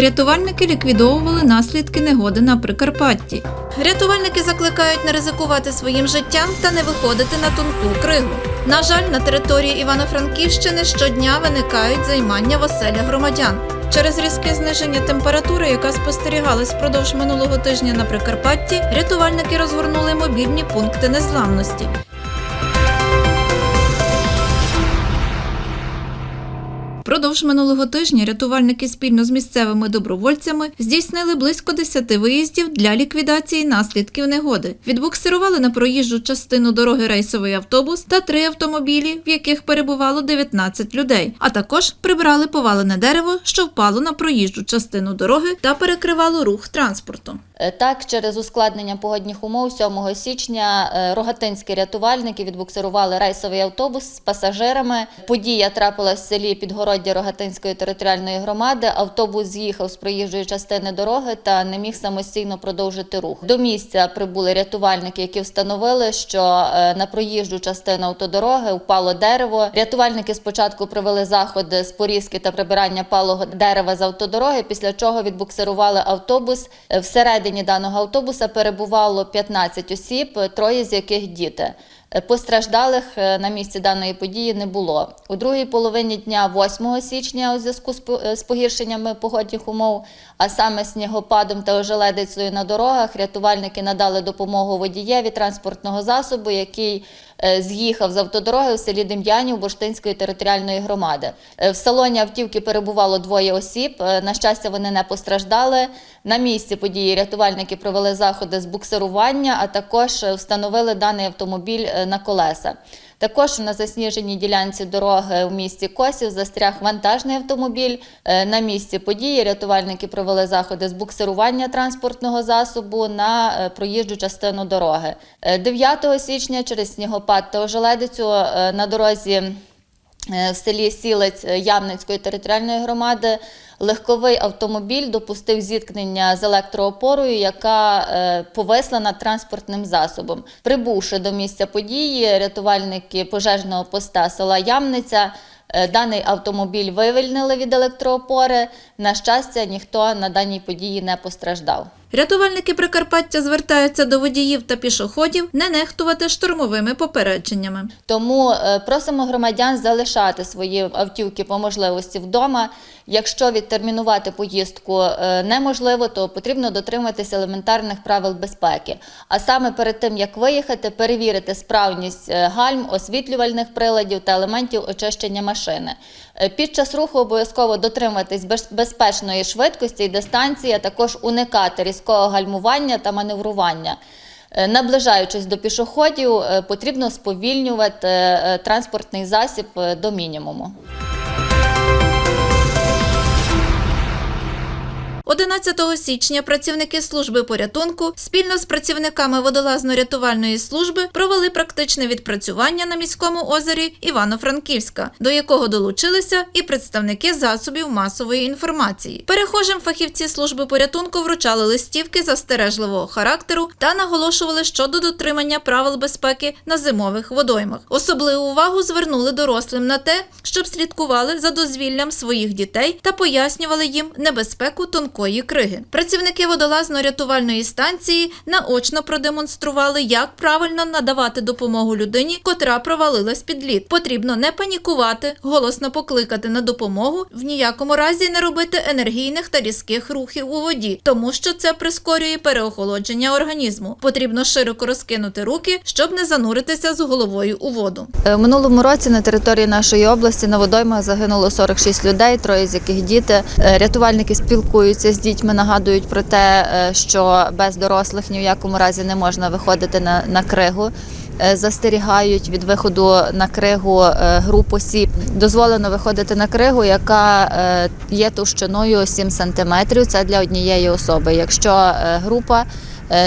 Рятувальники ліквідовували наслідки негоди на Прикарпатті. Рятувальники закликають не ризикувати своїм життям та не виходити на тонку кригу. На жаль, на території Івано-Франківщини щодня виникають займання в оселях громадян. Через різке зниження температури, яка спостерігалась впродовж минулого тижня на Прикарпатті, рятувальники розгорнули мобільні пункти незламності. Продовж минулого тижня рятувальники спільно з місцевими добровольцями здійснили близько 10 виїздів для ліквідації наслідків негоди. Відбуксирували на проїжджу частину дороги рейсовий автобус та три автомобілі, в яких перебувало 19 людей. А також прибрали повалене дерево, що впало на проїжджу частину дороги та перекривало рух транспорту. Е, Так, через ускладнення погодних умов 7 січня е, рогатинські рятувальники відбуксирували рейсовий автобус з пасажирами. Подія трапилась в селі Підгороддя Рогатинської територіальної громади. Автобус з'їхав з проїжджої частини дороги та не міг самостійно продовжити рух. До місця прибули рятувальники, які встановили, що е, на проїжджу частину автодороги впало дерево. Рятувальники спочатку провели заходи з порізки та прибирання палого дерева з автодороги, після чого відбуксирували автобус. Е, Всередині даного автобуса перебувало 15 осіб, троє з яких діти. Е, Постраждалих е, на місці даної події не було. У другій половині дня 8 січня у зв'язку е, з погіршеннями погодних умов, а саме снігопадом та ожеледицею на дорогах, рятувальники надали допомогу водієві транспортного засобу, який з'їхав з автодороги у селі Дем'янів Бурштинської територіальної громади. Е, В салоні автівки перебувало двоє осіб. Е, На щастя, вони не постраждали. На місці події рятувальники провели заходи з буксирування, а також е, встановили даний автомобіль е, на колеса. Також на засніженій ділянці дороги в місті Косів застряг вантажний автомобіль. Е, На місці події рятувальники провели заходи з буксирування транспортного засобу на е, проїжджу частину дороги. Е, 9 січня через снігопад та ожеледицю е, на дорозі е, в селі Сілець е, Ямницької територіальної громади легковий автомобіль допустив зіткнення з електроопорою, яка е, повисла над транспортним засобом. Прибувши до місця події, рятувальники пожежного поста села Ямниця е, даний автомобіль вивільнили від електроопори. На щастя, ніхто на даній події не постраждав. Рятувальники Прикарпаття звертаються до водіїв та пішоходів не нехтувати штурмовими попередженнями. Тому е, просимо громадян залишати свої автівки по можливості вдома. Якщо відтермінувати поїздку е, неможливо, то потрібно дотриматися елементарних правил безпеки. А саме перед тим як виїхати, перевірити справність е, гальм, освітлювальних приладів та елементів очищення машини. Під час руху обов'язково дотримуватись безпечної швидкості і дистанції, а також уникати різкого гальмування та маневрування. Е, Наближаючись до пішоходів, е, потрібно сповільнювати е, транспортний засіб до мінімуму. 11 січня працівники служби порятунку спільно з працівниками водолазно-рятувальної служби провели практичне відпрацювання на міському озері Івано-Франківська, до якого долучилися і представники засобів масової інформації. Перехожим фахівці служби порятунку вручали листівки застережливого характеру та наголошували щодо дотримання правил безпеки на зимових водоймах. Особливу увагу звернули дорослим на те, щоб слідкували за дозвіллям своїх дітей та пояснювали їм небезпеку тонкої криги. Працівники водолазно-рятувальної станції наочно продемонстрували, як правильно надавати допомогу людині, котра провалилась під лід. Потрібно не панікувати, голосно покликати на допомогу, в ніякому разі не робити енергійних та різких рухів у воді, тому що це прискорює переохолодження організму. Потрібно широко розкинути руки, щоб не зануритися з головою у воду. Е, минулому році на території нашої області на водоймах загинуло 46 людей, троє з яких діти. Е, Рятувальники спілкуються з дітьми, нагадують про те, е, що без дорослих ні в якому разі не можна виходити на, на кригу. Е, Застерігають від виходу на кригу групу груп осіб. Дозволено виходити на кригу, яка е, є товщиною 7 см. Це для однієї особи. Якщо е, група е,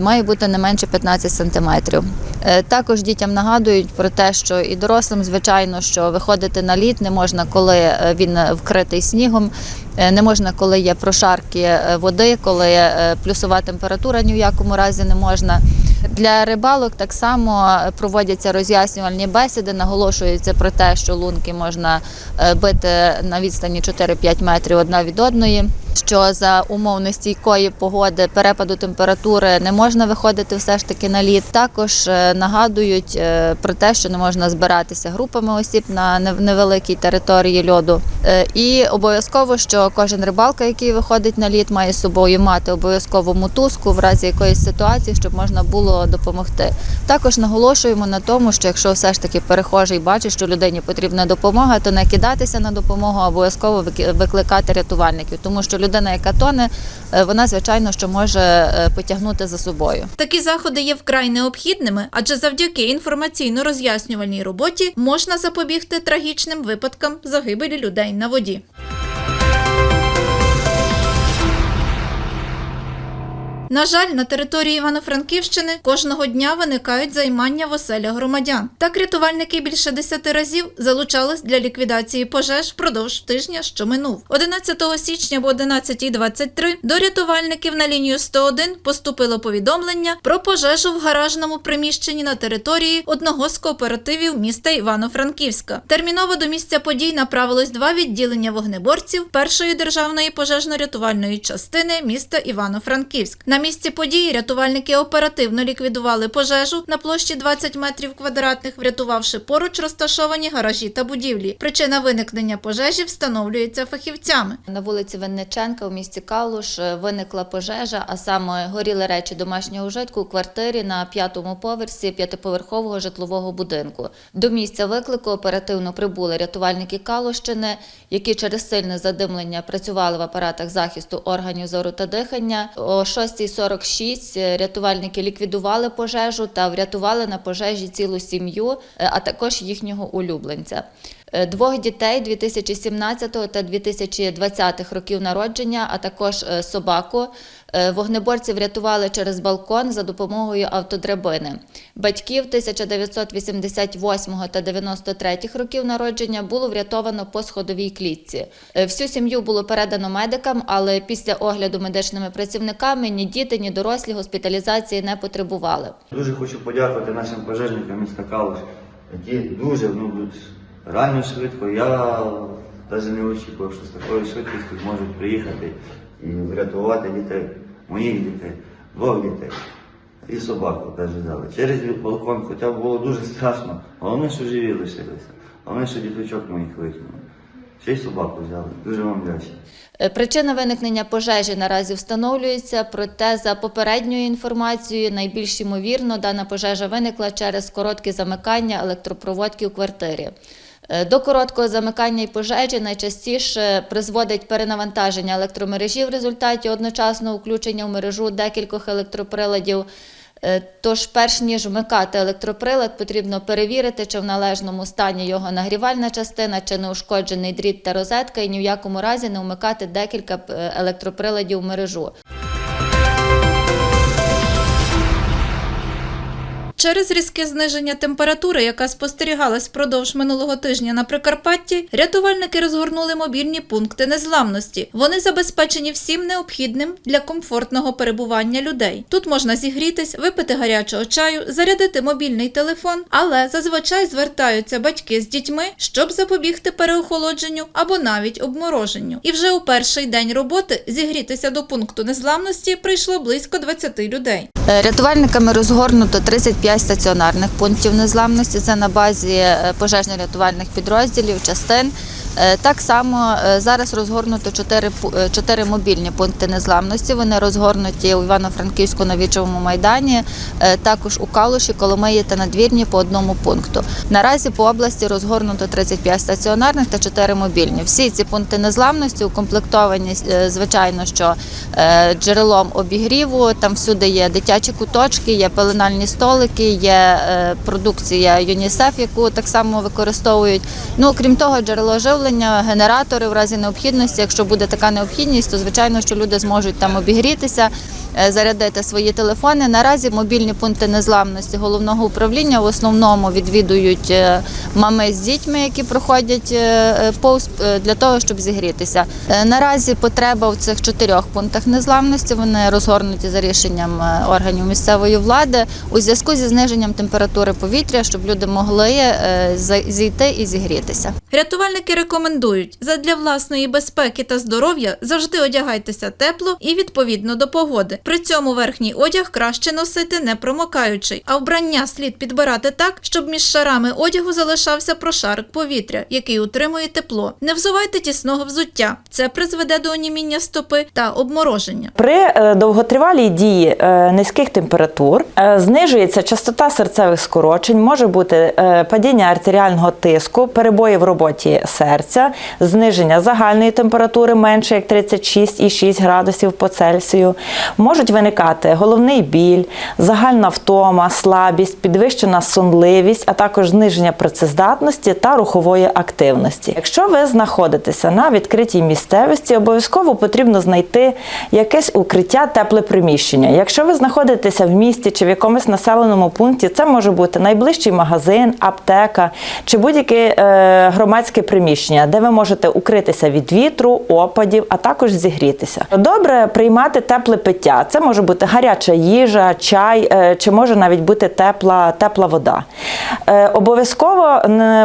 має бути не менше 15 сантиметрів. Е, Також дітям нагадують про те, що і дорослим, звичайно, що виходити на лід не можна, коли е, він вкритий снігом, е, не можна, коли є прошарки е, води, коли е, плюсова температура ні в якому разі не можна. Для рибалок так само проводяться роз'яснювальні бесіди, наголошується про те, що лунки можна е, бити на відстані 4-5 метрів одна від одної. Що за умов нестійкої погоди, перепаду температури не можна виходити все ж таки на лід. Також е, нагадують е, про те, що не можна збиратися групами осіб на невеликій території льоду. Е, І обов'язково, що кожен рибалка, який виходить на лід, має з собою мати обов'язково мотузку в разі якоїсь ситуації, щоб можна було допомогти. Також наголошуємо на тому, що якщо все ж таки перехожий бачить, що людині потрібна допомога, то не кидатися на допомогу, а обов'язково викликати рятувальників, тому що людина, яка тоне, е, вона звичайно що може е, потягнути за собою. Такі заходи є вкрай необхідними, адже завдяки інформаційно-роз'яснювальній роботі можна запобігти трагічним випадкам загибелі людей на воді. На жаль, на території Івано-Франківщини кожного дня виникають займання в оселях громадян. Так рятувальники більше десяти разів залучались для ліквідації пожеж впродовж тижня, що минув. 11 січня об 11.23 до рятувальників на лінію 101 поступило повідомлення про пожежу в гаражному приміщенні на території одного з кооперативів міста Івано-Франківська. Терміново до місця подій направилось два відділення вогнеборців першої державної пожежно-рятувальної частини міста Івано-Франківськ. На місці події рятувальники оперативно ліквідували пожежу на площі 20 метрів квадратних, врятувавши поруч розташовані гаражі та будівлі. Причина виникнення пожежі встановлюється фахівцями. На вулиці Винниченка у місті Калуш е, виникла пожежа, а саме горіли речі домашнього житку у квартирі на п'ятому поверсі п'ятиповерхового житлового будинку. До місця виклику оперативно прибули рятувальники Калущини, які через сильне задимлення працювали в апаратах захисту органів зору та дихання. О 6.40 46 е, рятувальники ліквідували пожежу та врятували на пожежі цілу сім'ю, е, а також їхнього улюбленця. Е, двох дітей 2017 та 2020 років народження, а також собаку Е, Вогнеборці врятували через балкон за допомогою автодрабини. Батьків 1988 та 93 років народження було врятовано по сходовій клітці. Е, Всю сім'ю було передано медикам, але після огляду медичними працівниками ні діти, ні дорослі госпіталізації не потребували. Дуже хочу подякувати нашим пожежникам міста Калуш, які дуже ну, реально швидко. Я навіть не очікував, що з такою швидкістю зможуть приїхати і врятувати дітей, моїх дітей, двох дітей. І собаку теж взяли. Через балкон, хоча було дуже страшно. Головне, що живі лишилися. Головне, що діточок моїх викинули. Ще й собаку взяли. Дуже вам вдячний. Е, Причина виникнення пожежі наразі встановлюється, проте за попередньою інформацією, найбільш ймовірно, дана пожежа виникла через коротке замикання електропроводки у квартирі. Е, До короткого замикання і пожежі найчастіше призводить перенавантаження електромережі в результаті одночасного включення в мережу декількох електроприладів. Е, Тож, перш ніж вмикати електроприлад, потрібно перевірити, чи в належному стані його нагрівальна частина, чи не ушкоджений дріт та розетка, і ні в якому разі не вмикати декілька е, електроприладів в мережу. Через різке зниження температури, яка спостерігалась впродовж минулого тижня на Прикарпатті, рятувальники розгорнули мобільні пункти незламності. Вони забезпечені всім необхідним для комфортного перебування людей. Тут можна зігрітись, випити гарячого чаю, зарядити мобільний телефон, але зазвичай звертаються батьки з дітьми, щоб запобігти переохолодженню або навіть обмороженню. І вже у перший день роботи зігрітися до пункту незламності прийшло близько 20 людей. Е, Рятувальниками розгорнуто 35 стаціонарних пунктів незламності. Це на базі е, пожежно-рятувальних підрозділів, частин. Е, Так само е, зараз розгорнуто 4, 4 мобільні пункти незламності. Вони розгорнуті у Івано-Франківську на Вічовому майдані, е, також у Калуші, Коломиї та Надвірні по одному пункту. Наразі по області розгорнуто 35 стаціонарних та 4 мобільні. Всі ці пункти незламності укомплектовані, е, звичайно, що е, джерелом обігріву. Там всюди є дитячі куточки, є пеленальні столики, є е, продукція ЮНІСЕФ, яку так само використовують. Ну крім того, джерело живлення, генератори в разі необхідності. Якщо буде така необхідність, то звичайно, що люди зможуть там обігрітися. Е, зарядити свої телефони. Наразі мобільні пункти незламності головного управління в основному відвідують е, мами з дітьми, які проходять е, повз для того, щоб зігрітися. Наразі потреба в цих чотирьох пунктах незламності вони розгорнуті за рішенням органів місцевої влади у зв'язку зі зниженням температури повітря, щоб люди могли зійти і зігрітися. Рятувальники рекомендують задля власної безпеки та здоров'я завжди одягайтеся тепло і відповідно до погоди. При цьому верхній одяг краще носити не промокаючий, а вбрання слід підбирати так, щоб між шарами одягу залишався прошарок повітря, який утримує тепло. Не взувайте тісного взуття. Це призведе до оніміння стопи та обмороження. При е, довготривалій дії е, низьких температур е, знижується частота серцевих скорочень, може бути падіння артеріального тиску, перебої в роботі серця, зниження загальної температури менше як 36,6 градусів по Цельсію. Можуть виникати головний біль, загальна втома, слабість, підвищена сонливість, а також зниження працездатності та рухової активності. Якщо ви знаходитеся на відкритій місцевості, обов'язково потрібно знайти якесь укриття, тепле приміщення. Якщо ви знаходитеся в місті чи в якомусь населеному пункті, це може бути найближчий магазин, аптека чи будь-яке е, громадське приміщення, де ви можете укритися від вітру, опадів, а також зігрітися. Добре приймати тепле пиття. Це може бути гаряча їжа, чай, е, чи може навіть бути тепла, тепла вода. Е, Обов'язково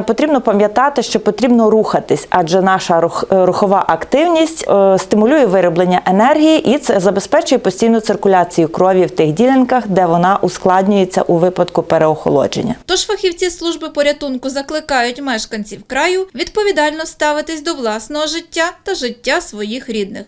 потрібно пам'ятати, що потрібно рухатись, адже наша е, рухова активність стимулює вироблення енергії і це забезпечує постійну циркуляцію крові в тих ділянках, де вона ускладнюється у випадку переохолодження. Тож фахівці служби порятунку закликають мешканців краю відповідально ставитись до власного життя та життя своїх рідних.